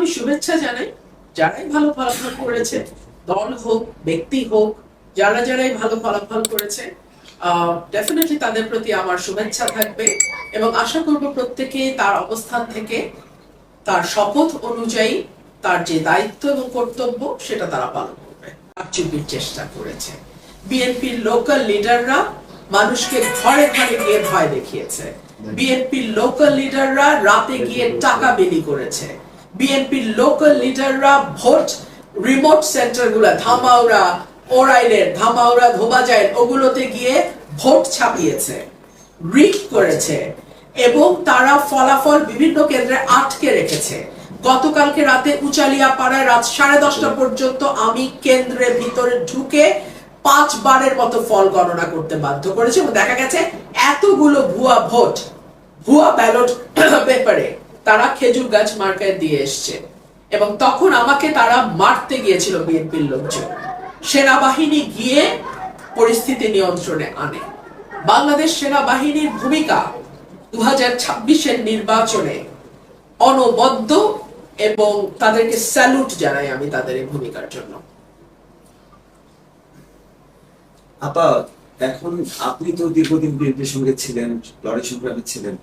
আমি শুভেচ্ছা জানাই যারাই ভালো ফলাফল করেছে, দল হোক, ব্যক্তি হোক, যারা যারাই ভালো ফলাফল করেছে ডেফিনেটলি তাদের প্রতি আমার শুভেচ্ছা থাকবে এবং আশা করব প্রত্যেকে তার অবস্থান থেকে তার শপথ অনুযায়ী তার যে দায়িত্ব এবং কর্তব্য সেটা তারা পালন করবে। চেষ্টা করেছে। বিএনপির লোকাল লিডাররা মানুষকে ঘরে ঘরে গিয়ে ভয় দেখিয়েছে। বিএনপির লোকাল লিডাররা রাতে গিয়ে টাকা বিলি করেছে। বিএনপির লোকাল লিডাররা ভোট রিমোট সেন্টারগুলা, ধামাউরা ওরাইলের ধামাউরা, ধোবাজাইল, ওগুলোতে গিয়ে ভোট ছাপিয়েছে রিক করেছে এবং তারা ফলাফল বিভিন্ন কেন্দ্রে আটকে রেখেছে। গতকালকে রাতে উচালিয়া পাড়ায় রাত সাড়ে দশটা পর্যন্ত আমি কেন্দ্রের ভিতরে ঢুকে পাঁচবারের মতো ফল গণনা করতে বাধ্য করেছে এবং দেখা গেছে এতগুলো ভুয়া ভোট, ভুয়া ব্যালট পেপারে তারা খেজুর গাছ মার্কায় দিয়ে এসছে। এবং তখন আমাকে তারা মারতে গিয়েছিল বিএনপির লোকজন। সেনাবাহিনী গিয়ে পরিস্থিতি নিয়ন্ত্রণে আনে। বাংলাদেশ সেনাবাহিনীর ভূমিকা দু হাজার ছাব্বিশের নির্বাচনে অনবদ্য এবং তাদেরকে স্যালুট জানাই আমি তাদের এই ভূমিকার জন্য। আপা, এখন আপনি তো দীর্ঘদিন বিএনপির সঙ্গে ছিলেন, লড়াই সংগ্রামে ছিলেন।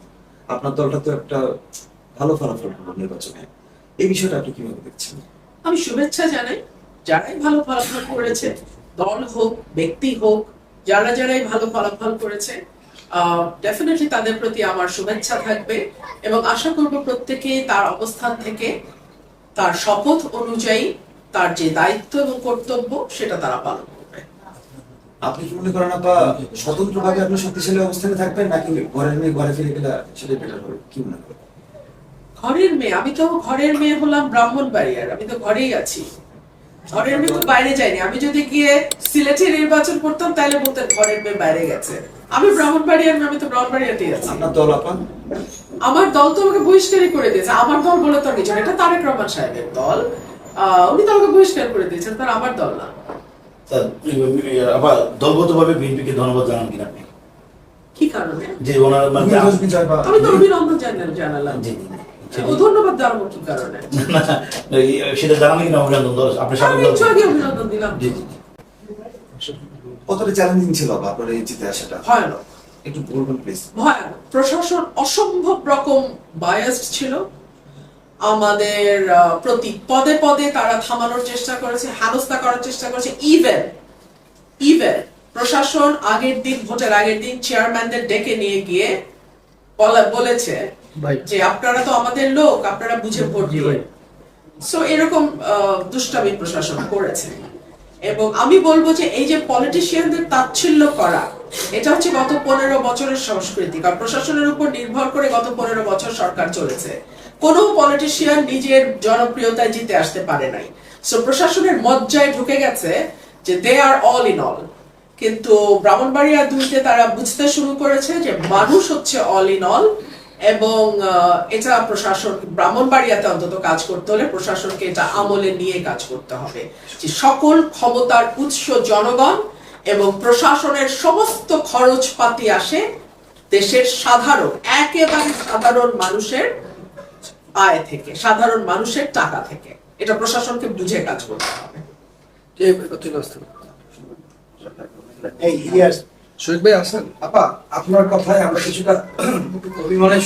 আপনার দলটা তো একটা ভালো ফলাফল হলো নির্বাচনে। এই বিষয়টা আপনি কীভাবে দেখছেন? আমি শুভেচ্ছা জানাই যারাই ভালো ফলাফল করেছে দল হোক ব্যক্তি হোক যারা যারাই ভালো ফলাফল করেছে ডেফিনেটলি তাদের প্রতি আমার শুভেচ্ছা থাকবে এবং আশা করব প্রত্যেকে তার অবস্থান থেকে তার শপথ অনুযায়ী তার যে দায়িত্ব এবং কর্তব্য সেটা তারা পালন করবে। আপনি কি মনে করেন আপা স্বতন্ত্রভাবে আপনি শক্তিশালী অবস্থানে থাকবেন নাকি ঘরের মেয়ে ঘরে ফিরে গেলে সেটা বেটার হবে? কি মনে করেন? ঘরের মেয়ে আমি তো ঘরের মেয়ে হলাম ব্রাহ্মণ বাড়িয়ার আমি তো ঘরেই আছি। ঘরের মেয়ে তো বাইরে যাইনি আমি যদি গিয়ে সিলেটে নির্বাচন করতাম তাহলে বলতেন ঘরের মেয়ে বাইরে গেছে। আমি ব্রাহ্মণ বাড়িয়ার আমি তো ব্রাহ্মণ বাড়িয়াতেই আছি। আপনার দল আপা আমার দল তো আমাকে বহিষ্কারই করে দিয়েছে আমার দল বলে তো কিছু এটা তারেক রহমান সাহেবের দল। আহ, উনি তো আমাকে বহিষ্কার করে দিয়েছেন তার আমার দল না। স্যার আবার দলগতভাবে বিএনপিকে ধন্যবাদ জানান কিনা আপনি? কি কারণে? যে ওনার মানে আমি তো অভিনন্দন জানালাম। জি, ধন্যবাদ জানাব কি কারণে। সেটা জানান কিনা অভিনন্দন আপনার সাথে আমি একটু আগে অভিনন্দন দিলাম। জি জি। কতটা চ্যালেঞ্জিং ছিল আপনার এই জিতে আসাটা? ভয়ানক। একটু বলবেন প্লিজ ভয়ানক। প্রশাসন অসম্ভব রকম বায়াসড ছিল। আমাদের আহ, প্রতি পদে পদে তারা থামানোর চেষ্টা করেছে হেনস্থা করার চেষ্টা করেছে। ইভেন ইভেন প্রশাসন আগের দিন ভোটের আগের দিন চেয়ারম্যানদের ডেকে নিয়ে গিয়ে বলা- বলেছে যে আপনারা তো আমাদের লোক আপনারা বুঝে ভোট দিবেন সো এরকম দুষ্টামি প্রশাসন করেছে। এবং আমি বলব যে এই যে পলিটিশিয়ানদের তাচ্ছিল্য করা এটা হচ্ছে গত পনেরো বছরের সংস্কৃতি। কারণ প্রশাসনের উপর নির্ভর করে গত পনেরো বছর সরকার চলেছে। কোনো পলিটিশিয়ান নিজের জনপ্রিয়তায় জিতে আসতে পারে নাই। সো প্রশাসনের মজ্জায় ঢুকে গেছে যে they are all in all কিন্তু ব্রাহ্মণবাড়িয়া দুইতে তারা বুঝতে শুরু করেছে যে মানুষ হচ্ছে অল ইন অল এবং এটা প্রশাসন, ব্রাহ্মণবাড়িয়াতে অন্তত কাজ করতে হলে প্রশাসনকে এটা আমলে নিয়ে কাজ করতে হবে। যে সকল ক্ষমতার উৎস জনগণ এবং প্রশাসনের সমস্ত খরচপাতি আসে দেশের সাধারণ, একেবারে সাধারণ মানুষের আয় থেকে, সাধারণ মানুষের টাকা থেকে। এটা প্রশাসনকে বুঝে কাজ করতে হবে। এই শরীফ ভাই আসেন। আপা আপনার কথায় আমরা কিছুটা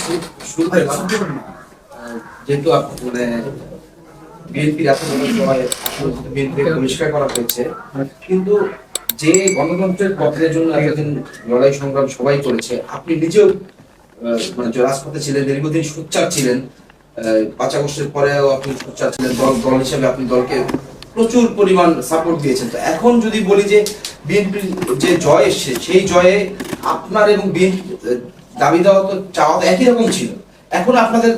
শুরু শুরু পেলাম যেহেতু মানে বিএনপির সবাই বিএনপি পরিষ্কার করা হয়েছে। কিন্তু যে গণতন্ত্রের পথের জন্য এতদিন লড়াই সংগ্রাম সবাই করেছে আপনি নিজেও মানে রাজপথে ছিলেন দীর্ঘদিন সোচ্চার ছিলেন পাঁচ আগস্টের পরেও আপনি সোচ্চার ছিলেন দল দল হিসেবে আপনি দলকে প্রচুর পরিমাণ সাপোর্ট দিয়েছেন। তো এখন যদি বলি যে বিএনপির যে জয় এসছে সেই জয়ে আপনার এবং বিএনপি দাবি দেওয়া তো চাওয়া তো একই রকম ছিল। এখন আপনাদের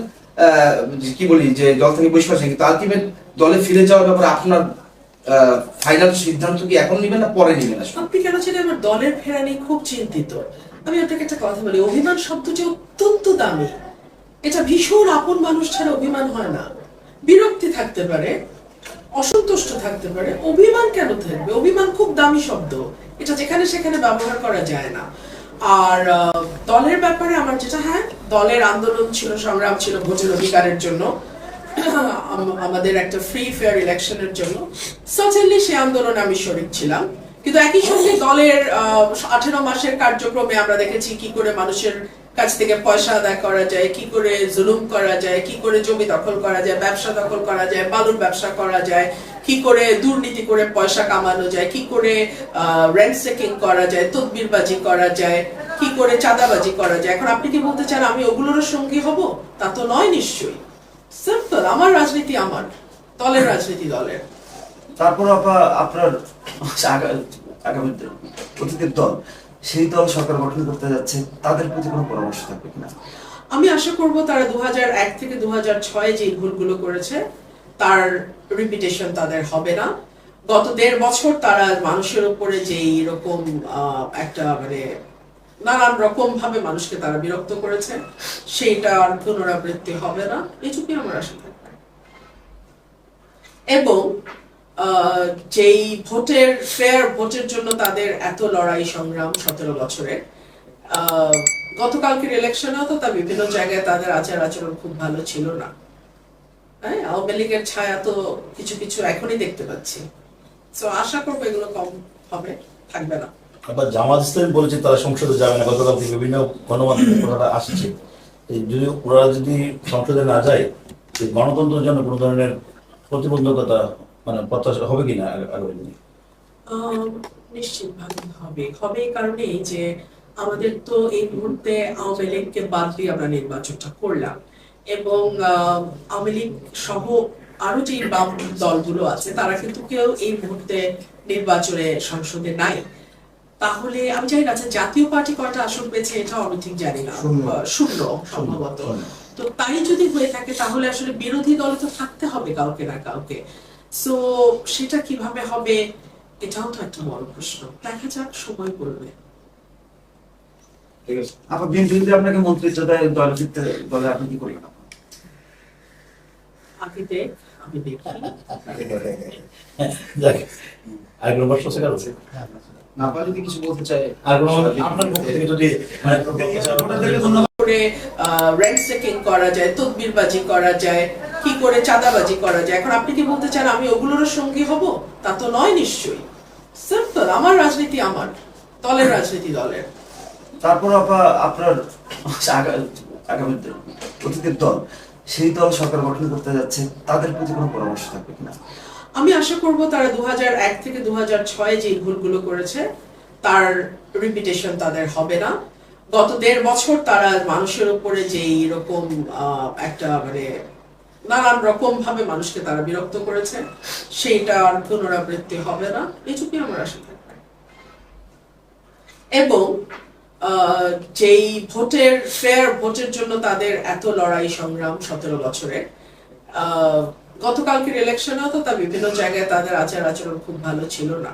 কি বলি যে দল থেকে বহিষ্কার হয়েছে, কিন্তু আলটিমেট দলে ফিরে যাওয়ার ব্যাপারে আপনার ফাইনাল সিদ্ধান্ত কি এখন নেবেন না পরে নেবেন আপনি কেন ছিলেন আমার দলের ফেরা নিয়ে খুব চিন্তিত। আমি আপনাকে একটা কথা বলি অভিমান শব্দটি অত্যন্ত দামি। এটা ভীষণ আপন মানুষ ছাড়া অভিমান হয় না। বিরক্তি থাকতে পারে অসন্তুষ্ট থাকতে পারে। অভিমান কেন থাকবে? অভিমান খুব দামি শব্দ। এটা যেখানে সেখানে ব্যবহার করা যায় না। আর দলের ব্যাপারে আমার যেটা হ্যাঁ দলের আন্দোলন ছিল, সংগ্রাম ছিল ভোটের অধিকারের জন্য আমাদের একটা ফ্রি ফেয়ার ইলেকশনের জন্য। সার্টেনলি সে আন্দোলনে আমি শরিক ছিলাম। কিন্তু একই সঙ্গে দলের আঠেরো মাসের কার্যক্রমে আমরা দেখেছি কি করে মানুষের কাছ থেকে পয়সা আদায় করা যায়, কি করে জুলুম করা যায়, কি করে জমি দখল করা যায়, ব্যবসা দখল করা যায়, বালুর ব্যবসা করা যায়, কি করে দুর্নীতি করে পয়সা কামানো যায়, কি করে রেন্ট সেকিং করা যায়, তদবিরবাজি করা যায়, কি করে চাঁদাবাজি করা যায়। এখন আপনি কি বলতে চান, আমি ওগুলোর সঙ্গী হব? তা তো নয় নিশ্চয়ই। সিম্পল আমার রাজনীতি আমার, দলের রাজনীতি দলের। তারপর আপা আপনার আগামী অতীতের দল। সেই দল সরকার গঠন করতে যাচ্ছে, তাদের প্রতি কোনো পরামর্শ থাকবে কিনা? আমি আশা করব তারা দু থেকে দু যে ভুলগুলো করেছে, তার রিপিটেশন তাদের হবে না। গত দেড় বছর তারা মানুষের উপরে যে এরকম একটা মানে নানান রকম ভাবে মানুষকে তারা বিরক্ত করেছে সেইটার পুনরাবৃত্তি হবে না, এটুকুই আমার আশা থাকবে। এবং যেই ভোটের ফেয়ার ভোটের জন্য তাদের এত লড়াই সংগ্রাম সতেরো বছরের। গতকালকের ইলেকশনেও তো তা বিভিন্ন জায়গায় তাদের আচার আচরণ খুব ভালো ছিল না। হ্যাঁ আওয়ামী লীগের ছায়া তো কিছু কিছু এখনই দেখতে পাচ্ছি। তো আশা করব এগুলো কম হবে, থাকবে না। আবার জামাত ইসলাম বলেছে তারা সংসদে যাবে না। গতকাল থেকে বিভিন্ন গণমাধ্যমে আসছে। যদি ওরা যদি সংসদে না যায় গণতন্ত্রের জন্য কোনো ধরনের প্রতিবন্ধকতা মানে প্রত্যাশা হবে কিনা আগামী দিনে? নিশ্চিতভাবে হবে। হবে এই কারণেই যে আমাদের তো এই মুহূর্তে আওয়ামী লীগকে বাদ দিয়ে আমরা নির্বাচনটা করলাম। এবং আহ, আওয়ামী লীগ সহ আরও যে বাম দলগুলো আছে তারা কিন্তু কেউ এই মুহূর্তে নির্বাচনে সংসদে নাই। তাহলে আমি জানি না আচ্ছা, জাতীয় পার্টি কয়টা আসন পেয়েছে এটা আমি ঠিক জানি না। শূন্য। শূন্য সম্ভবত। তো তাই যদি হয়ে থাকে তাহলে আসলে বিরোধী দলে তো থাকতে হবে কাউকে না কাউকে। সো সেটা কীভাবে হবে এটাও তো একটা বড় প্রশ্ন দেখা যাক সময় বলবে আপা বিএনপি যদি আপনাকে দলে দলে আপনি কি করবেন আপা? আমি দেখি আর কোনো প্রশ্ন আছে কারও নাপা যদি কিছু বলতে চায় আর কোনো আপনার পক্ষ থেকে যদি মানে ধন্যবাদ করে রেন্ট সেকিং করা যায় তদবিরবাজি করা যায় কি করে চাঁদাবাজি করা যায়? এখন আপনি কি বলতে চান আমি ওগুলোর সঙ্গী হব? তা তো নয় নিশ্চয়ই। সিম্পল আমার রাজনীতি আমার দলের রাজনীতি দলের। তারপর আপা আপনার আগামী অতীতের দল সেই দল সরকার গঠন করতে যাচ্ছে তাদের প্রতি কোনো পরামর্শ থাকবে কিনা? আমি আশা করব তারা দু এক থেকে দু ছয় যে ভুলগুলো করেছে তার রিপিটেশন তাদের হবে না। গত দেড় বছর তারা মানুষের উপরে যে এরকম একটা মানে নানান রকম ভাবে মানুষকে তারা বিরক্ত করেছে। সেইটার পুনরাবৃত্তি হবে না। এটুকুই আমার আশা থাকবে। এবং যেই ভোটের ফেয়ার ভোটের জন্য তাদের এত লড়াই সংগ্রাম সতেরো বছরের আহ, গতকালকের ইলেকশনেও তো তা বিভিন্ন জায়গায় তাদের আচার আচরণ খুব ভালো ছিল না।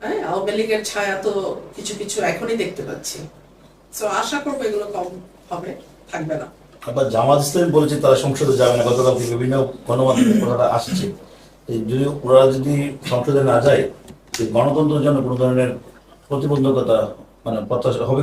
হ্যাঁ আওয়ামী লীগের ছায়া তো কিছু কিছু এখনই দেখতে পাচ্ছি। তো আশা করব এগুলো কম হবে থাকবে না। আবার জামাত ইসলাম বলেছে তারা সংসদে যাবে না। গতকাল থেকে বিভিন্ন গণমাধ্যমে কথাটা আসছে। যদি ওরা যদি সংসদে না যায় গণতন্ত্রের জন্য কোনো ধরনের প্রতিবন্ধকতা মানে প্রত্যাশা হবে